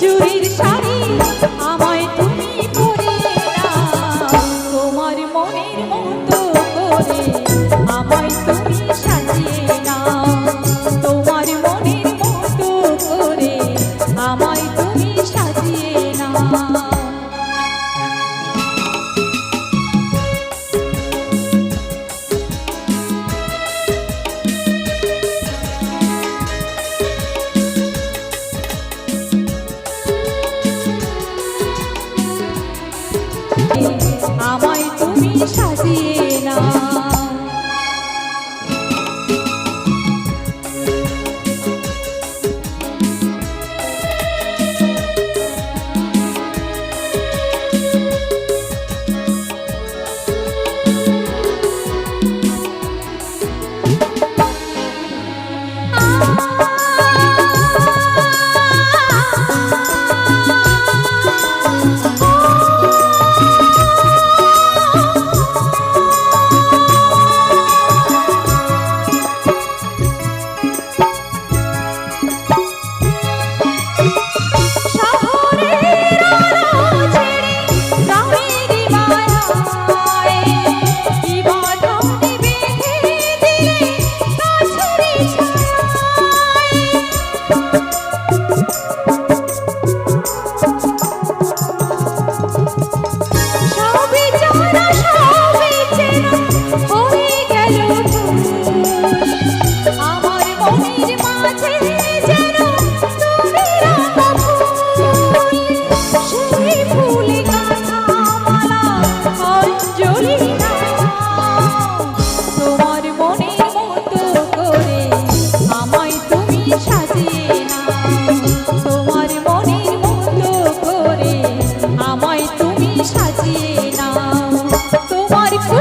চুরির শাড়ি আমায় তুমি পরে তোমার মনের মতো করে আমায় তুমি সাজিয়ে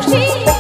Sí.